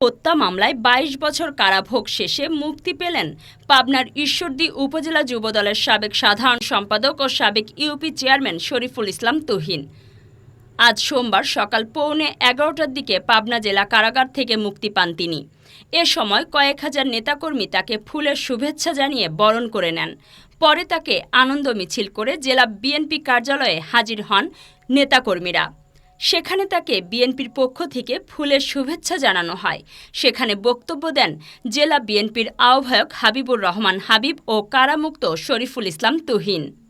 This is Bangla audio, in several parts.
হত্যা মামলায় ২২ বছর কারাভোগ শেষে মুক্তি পেলেন পাবনার ঈশ্বরদী উপজেলা যুবদলের সাবেক সাধারণ সম্পাদক ও সাবেক ইউপি চেয়ারম্যান শরীফুল ইসলাম তুহিন। আজ সোমবার সকাল পৌনে এগারোটার দিকে পাবনা জেলা কারাগার থেকে মুক্তি পান তিনি। এ সময় কয়েক হাজার নেতাকর্মী তাকে ফুলের শুভেচ্ছা জানিয়ে বরণ করে নেন। পরে তাকে আনন্দ মিছিল করে জেলা বিএনপি কার্যালয়ে হাজির হন নেতাকর্মীরা। সেখানে তাকে বিএনপির পক্ষ থেকে ফুলের শুভেচ্ছা জানানো হয়। সেখানে বক্তব্য দেন জেলা বিএনপির আহ্বায়ক হাবিবুর রহমান হাবিব ও কারামুক্ত শরীফুল ইসলাম তুহিন।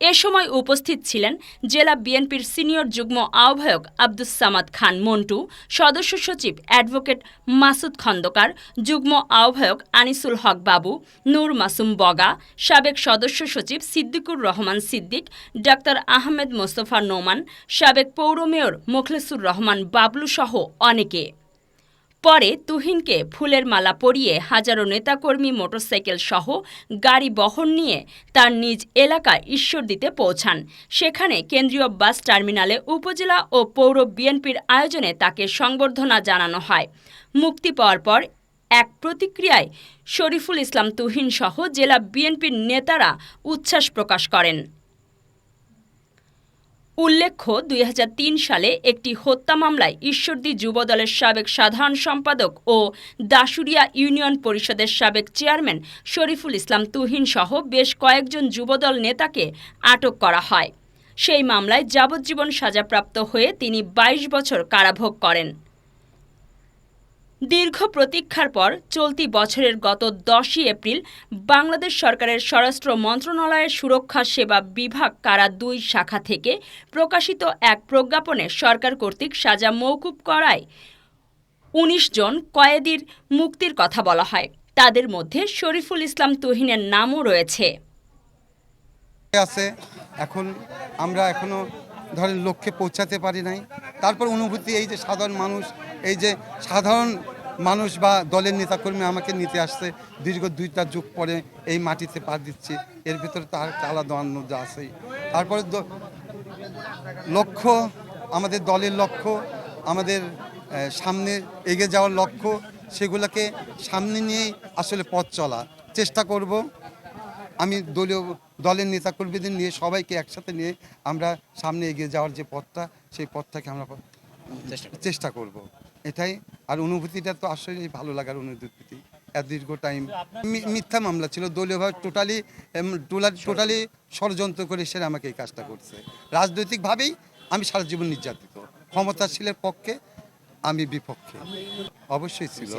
এ সময় উপস্থিত ছিলেন জেলা বিএনপির সিনিয়র যুগ্ম আহ্বায়ক আব্দুস সামাদ খান মন্টু, সদস্য সচিব অ্যাডভোকেট মাসুদ খন্দকার, যুগ্ম আহ্বায়ক আনিসুল হক বাবু, নূর মাসুম বগা, সাবেক সদস্য সচিব সিদ্দিকুর রহমান সিদ্দিক, ডাক্তার আহমেদ মোস্তফা নোমান, সাবেক পৌর মেয়র মোখলেসুর রহমান বাবলু সহ অনেকে। পরে তুহিনকে ফুলের মালা পরিয়ে হাজারো নেতাকর্মী মোটরসাইকেল সহ গাড়ি বহন নিয়ে তার নিজ এলাকা ঈশ্বরদীতে পৌঁছান। সেখানে কেন্দ্রীয় বাস টার্মিনালে উপজেলা ও পৌর বিএনপির আয়োজনে তাকে সংবর্ধনা জানানো হয়। মুক্তি পাওয়ার পর এক প্রতিক্রিয়ায় শরীফুল ইসলাম তুহিন সহ জেলা বিএনপির নেতারা উচ্ছ্বাস প্রকাশ করেন। উল্লেখ্য, দুই হাজার তিন সালে একটি হত্যা মামলায় ঈশ্বরদী যুবদলের সাবেক সাধারণ সম্পাদক ও দাসুরিয়া ইউনিয়ন পরিষদের সাবেক চেয়ারম্যান শরীফুল ইসলাম তুহিন সহ বেশ কয়েকজন যুবদল নেতাকে আটক করা হয়। সেই মামলায় যাবজ্জীবন সাজাপ্রাপ্ত হয়ে তিনি ২২ বছর কারাভোগ করেন। দীর্ঘ প্রতীক্ষার পর চলতি বছরের গত দশই এপ্রিল বাংলাদেশ সরকারের স্বরাষ্ট্র মন্ত্রণালয়ের সুরক্ষা সেবা বিভাগ কারা দুই শাখা থেকে প্রকাশিত এক প্রজ্ঞাপনে সরকার কর্তৃক সাজা মৌকুব করায় উনিশ জন কয়েদির মুক্তির কথা বলা হয়। তাদের মধ্যে শরীফুল ইসলাম তুহিনের নামও রয়েছে। আছে। এখন আমরা এখনও ধরেন লক্ষ্যে পৌঁছাতে পারি নাই। তারপর অনুভূতি এই যে সাধারণ মানুষ, এই যে সাধারণ মানুষ বা দলের নেতাকর্মী আমাকে নিতে আসছে। দীর্ঘ দুইটা যুগ পরে এই মাটিতে পা দিচ্ছি। এর ভিতরে তার একটা আলাদা আনন্দ আছেই। তারপরে লক্ষ্য আমাদের দলের লক্ষ্য আমাদের সামনে এগিয়ে যাওয়ার লক্ষ্য সেগুলোকে সামনে নিয়েই আসলে পথ চলা। চেষ্টা করব আমি দলীয় দলের নেতাকর্মীদের নিয়ে সবাইকে একসাথে নিয়ে আমরা সামনে এগিয়ে যাওয়ার যে পথটা সেই পথটাকে আমরা চেষ্টা করব। এটাই। আর অনুভূতিটা তো আসলে ভালো লাগার অনুভূতি। এত দীর্ঘ টাইম মিথ্যা মামলা ছিল দলীয়ভাবে টোটালি টোটালি ষড়যন্ত্র করে সে আমাকে এই কাজটা করছে। রাজনৈতিকভাবেই আমি সারা জীবন নির্যাতিত। ক্ষমতাশীলের পক্ষে আমি বিপক্ষে। অবশ্যই ছিল।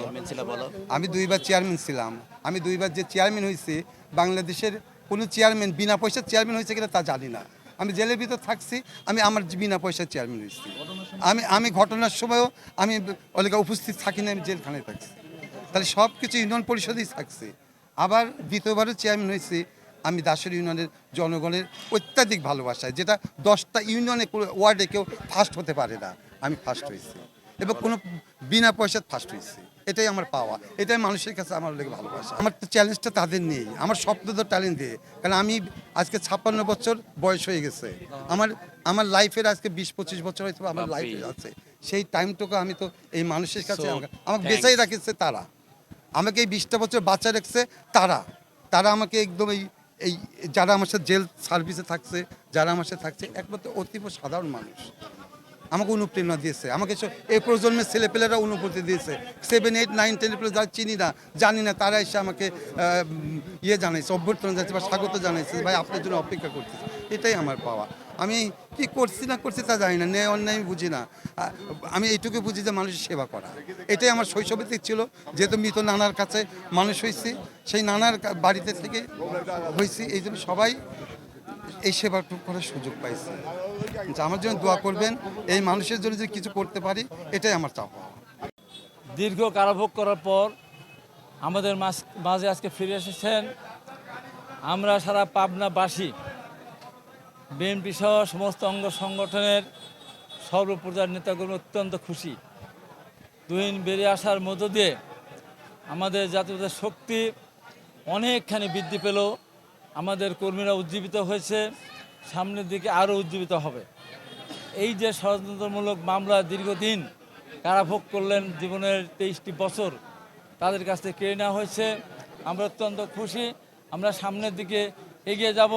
বলো। আমি দুইবার চেয়ারম্যান ছিলাম। আমি দুইবার যে চেয়ারম্যান হয়েছি বাংলাদেশের কোনো চেয়ারম্যান বিনা পয়সার চেয়ারম্যান হয়েছে কিনা তা জানি না। আমি জেলের ভিতর থাকছি, আমি আমার বিনা পয়সার চেয়ারম্যান হয়েছি। আমি আমি ঘটনার সময়ও আমি অনেক উপস্থিত থাকি না, আমি জেলখানায় থাকছি। তাহলে সব কিছু ইউনিয়ন পরিষদেই থাকছে। আবার দ্বিতীয়বারও চেয়ারম্যান হয়েছি, আমি দাসের ইউনিয়নের জনগণের অত্যাধিক ভালোবাসায়, যেটা দশটা ইউনিয়নে ওয়ার্ডে কেউ ফার্স্ট হতে পারে না, আমি ফার্স্ট হয়েছি। এবং কোনো বিনা পয়সার ফার্স্ট হয়েছি। এটাই আমার পাওয়া। এটাই মানুষের কাছে আমার লেগে ভালোবাসা। আমার তো চ্যালেঞ্জটা তাদের নেই আমার স্বপ্ন তো ট্যালেন্ট দিয়ে। কারণ আমি আজকে ছাপ্পান্ন বছর বয়স হয়ে গেছে। আমার আমার লাইফের আজকে বিশ পঁচিশ বছর হয়তো আমার। লাইফে আছে। সেই টাইমটুকু আমি তো এই মানুষের কাছে আমাকে আমাকে বেঁচেই রাখেছে তারা। আমাকে এই বিশটা বছর বাচ্চা রাখছে তারা। তারা আমাকে একদম এই এই যারা আমার সাথে জেল সার্ভিসে থাকছে যারা আমার সাথে থাকছে একমাত্র অতীব সাধারণ মানুষ। আমাকে অনুপ্রেরণা দিয়েছে। আমাকে এই প্রজন্মের ছেলেপেলেরা অনুভূতি দিয়েছে। সেভেন এইট নাইন টেন যারা চিনি না, জানি না, তারা এসে আমাকে ইয়ে জানাইছে, অভ্যর্থনা জানাইছে বা স্বাগত জানাইছে, ভাই, আপনার জন্য অপেক্ষা করতেছে। এটাই আমার পাওয়া। আমি কি করছি না করছি তা জানি না, ন্যায় অন্যায় বুঝি না। আমি এইটুকু বুঝি যে মানুষের সেবা করা। এটাই আমার শৈশবে থেকে ছিল। যেহেতু মৃত নানার কাছে মানুষ হয়েছি সেই নানার বাড়িতে থেকে হয়েছি এই জন্য সবাই এই সেবাটুকু করার সুযোগ পাইছি। যে আমার জন্য দোয়া করবেন, এই মানুষের জন্য যদি কিছু করতে পারি, এটাই আমার চাওয়া। দীর্ঘ কারাভোগ করার পর আমাদের মাঝ- আজকে ফিরে এসেছেন আমরা সারা পাবনাবাসী। বিএনপি সহ সমস্ত অঙ্গ সংগঠনের সর্বপর্যায়ের নেতাগুলো অত্যন্ত খুশি। দুদিন বেরিয়ে আসার মধ্য দিয়ে আমাদের জাতীয়তার শক্তি অনেকখানি বৃদ্ধি পেল। আমাদের কর্মীরা উজ্জীবিত হয়েছে, সামনের দিকে আরও উজ্জীবিত হবে। এই যে ষড়যন্ত্রমূলক মামলা দীর্ঘদিন কারাভোগ করলেন জীবনের তেইশটি বছর, তাদের কাছ থেকে কেড়ে নেওয়া হয়েছে। আমরা অত্যন্ত খুশি, আমরা সামনের দিকে এগিয়ে যাব।